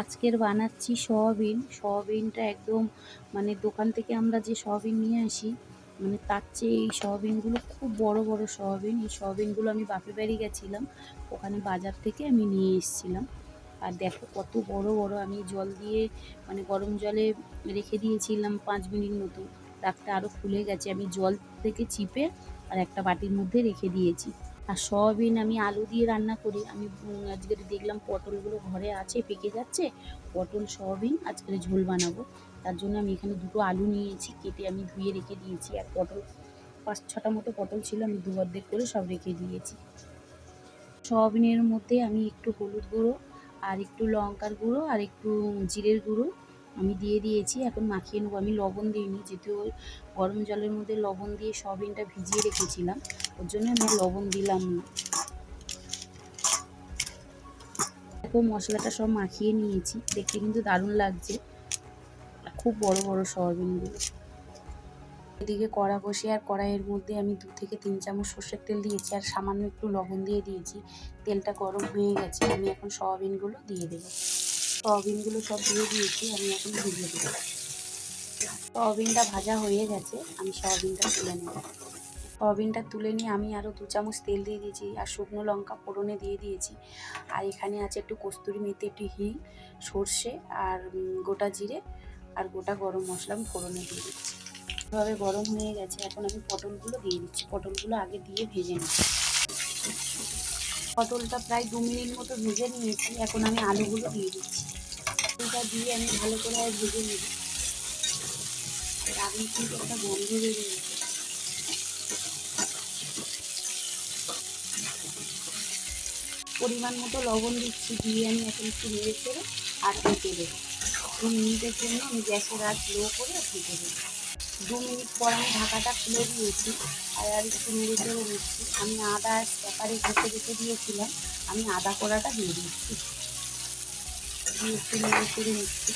আজকের বানাচ্ছি সয়াবিন। সয়াবিনটা একদম মানে দোকান থেকে আমরা যে সয়াবিন নিয়ে আসি মানে তার চেয়ে এই সয়াবিনগুলো খুব বড় বড় সয়াবিন। এই সয়াবিনগুলো আমি বাপের বাড়ি গেছিলাম, ওখানে বাজার থেকে আমি নিয়ে এসেছিলাম। আর দেখো কত বড় বড় আমি জল দিয়ে মানে গরম জলে রেখে দিয়েছিলাম পাঁচ মিনিট মতো। রাখতে আরও ফুলে গেছে, আমি জল থেকে চিপে আর একটা বাটির মধ্যে রেখে দিয়েছি। আর সয়াবিন আমি আলু দিয়ে রান্না করি। আমি উম, আজকে দেখলাম পটলগুলো ঘরে আছে পেকে যাচ্ছে। পটল সয়াবিন আজকে ঝোল বানাবো। তার জন্য আমি এখানে দুটো আলু নিয়েছি কেটে আমি ধুয়ে রেখে দিয়েছি। আর পটল পাঁচ ছটা মতো পটল ছিল আমি দু অর্ধেক করে সব রেখে দিয়েছি। সয়াবিনের মধ্যে আমি একটু হলুদ গুঁড়ো আর একটু লঙ্কার গুঁড়ো আর একটু জিরের গুঁড়ো আমি দিয়ে দিয়েছি, এখন মাখিয়ে নেব। আমি লবণ দিইনি, যেহেতু ওই গরম জলের মধ্যে লবণ দিয়ে সয়াবিনটা ভিজিয়ে রেখেছিলাম, ওর জন্য আমি লবণ দিলাম না। দেখো, মশলাটা সব মাখিয়ে নিয়েছি, দেখতে কিন্তু দারুণ লাগছে। খুব বড় বড় সয়াবিনগুলো। এদিকে কড়া বসে আর কড়াইয়ের মধ্যে আমি দু থেকে তিন চামচ সর্ষের তেল দিয়েছি, আর সামান্য একটু লবণ দিয়ে দিয়েছি। তেলটা গরম হয়ে গেছে, আমি এখন সয়াবিনগুলো দিয়ে দেবো। সয়াবিনগুলো সব দিয়ে দিয়েছি, আমি এখন ভেজে দেবো। সয়াবিনটা ভাজা হয়ে গেছে, আমি সয়াবিনটা তুলে নেব। সয়াবিনটা তুলে নিয়ে আমি আরও দু চামচ তেল দিয়ে দিয়েছি, আর শুকনো লঙ্কা ফোড়নে দিয়ে দিয়েছি। আর এখানে আছে একটু কস্তুরি মেথি, একটু হিং, সর্ষে, আর গোটা জিরে, আর গোটা গরম মশলা আমি ফোড়নে দিয়ে দিচ্ছি এভাবে গরম হয়ে গেছে, এখন আমি পটলগুলো দিয়ে দিচ্ছি। পটলগুলো আগে দিয়ে ভেজে নিচ্ছি পটলটা প্রায় দু মিনিট মতো ভেজে নিয়েছি, এখন আমি আলুগুলো দিয়ে দিচ্ছি। আলুটা দিয়ে আমি ভালো করে আর ভেজে নেব। এর আগে কিন্তু একটা গন্ধ বেরিয়ে পরিমাণ মতো লবণ দিচ্ছি, দিয়ে আমি এখন একটু নেড়ে চেড়ে আর ঢেকে দেবো। মিনিটের জন্য আমি গ্যাসের আঁচ লো করে ঢেকে দেবো। দু মিনিট পর আমি ঢাকাটা খুলে দিয়েছি আর আর একটু নেড়ে চেড়ে দিচ্ছি আমি আদা ব্যাপারে ঘষে রেখে দিয়েছিলাম, আমি আদা কোড়াটা দিয়ে দিচ্ছি। নিচ্ছি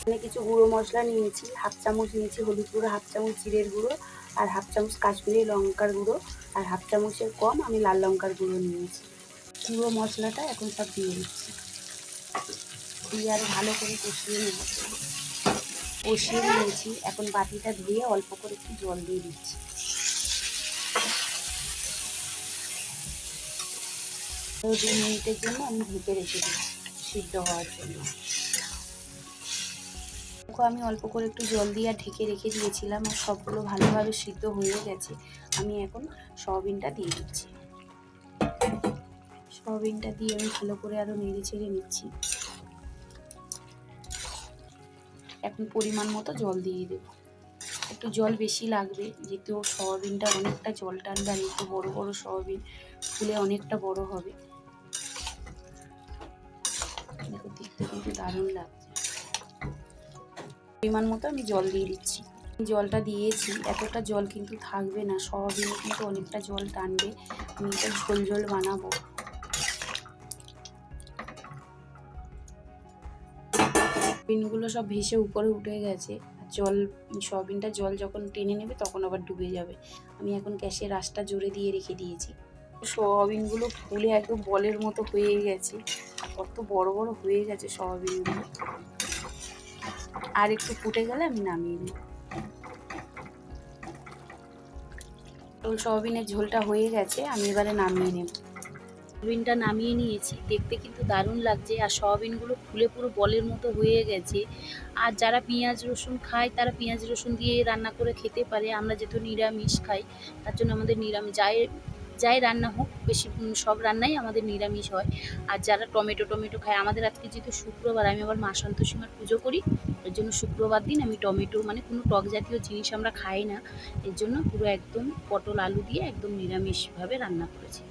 এখানে কিছু গুঁড়ো মশলা নিয়েছি, হাফ চামচ নিয়েছি হলুদ গুঁড়ো, হাফ চামচ জিরের গুঁড়ো, আর হাফ চামচ কাশ্মীরি লঙ্কার গুঁড়ো, আর হাফ চামচের কম আমি লাল লঙ্কার গুঁড়ো নিয়েছি। গুঁড়ো মশলাটা এখন সব দিয়ে দিচ্ছি। দিয়ে আর ভালো করে কষিয়ে নিয়েছি। কষিয়ে নিয়েছি, এখন বাটিটা ধুয়ে অল্প করে একটু জল দিয়ে দিচ্ছি। দু মিনিটের জন্য আমি ঢেকে রেখে দিই সিদ্ধ হওয়ার জন্য। আমি অল্প করে একটু জল দিয়ে ঢেকে রেখে দিয়েছিলাম আর সবগুলো ভালোভাবে সিদ্ধ হয়ে গেছে। আমি এখন সয়াবিনটা দিয়ে দিচ্ছি। সয়াবিনটা দিয়ে আমি ভালো করে আরও নেড়ে ছেড়ে নিচ্ছি। এখন পরিমাণ মতো জল দিয়ে দেব। একটু জল বেশি লাগবে, যেহেতু সয়াবিনটা অনেকটা জল টানবে আর একটু বড়ো বড়ো সয়াবিন ফুলে অনেকটা বড় হবে। দেখো দেখতে কিন্তু দারুণ লাগছে। পরিমাণ মতো আমি জল দিয়ে দিচ্ছি। জলটা দিয়েছি, এতটা জল কিন্তু থাকবে না সয়াবিনে কিন্তু অনেকটা জল টানবে। আমি এটা ঝোল ঝোল বানাবো। সয়াবিনগুলো সব ভেসে উপরে উঠে গেছে। জল, সয়াবিনটা জল যখন টেনে নেবে তখন আবার ডুবে যাবে। আমি এখন গ্যাসের আঁচটা জোরে দিয়ে রেখে দিয়েছি। সয়াবিনগুলো ফুলে একদম বলের মতো হয়ে গেছে। কত বড় বড় হয়ে গেছে সয়াবিনগুলো। আর একটু ফুটে গেলে আমি নামিয়ে নিই সয়াবিনের ঝোলটা হয়ে গেছে, আমি এবারে নামিয়ে নেব। সয়াবিনটা নামিয়ে নিয়েছি, দেখতে কিন্তু দারুণ লাগছে। আর সোয়াবিনগুলো ফুলে পুরো বলের মতো হয়ে গেছে। আর যারা পেঁয়াজ রসুন খায়, তারা পেঁয়াজ রসুন দিয়ে রান্না করে খেতে পারে। আমরা যেহেতু নিরামিষ খাই, তার জন্য আমাদের নিরামিষ। যাই যাই রান্না হোক, বেশি সব রান্নাই আমাদের নিরামিষ হয়। আর যারা টমেটো টমেটো খায়, আমাদের আজকে যেহেতু শুক্রবার, আমি আবার মা সন্তোষীমার পুজো করি, এর জন্য শুক্রবার দিন আমি টমেটো মানে কোনো টক জাতীয় জিনিস আমরা খাই না। এর জন্য পুরো একদম পটল আলু দিয়ে একদম নিরামিষভাবে রান্না করেছি।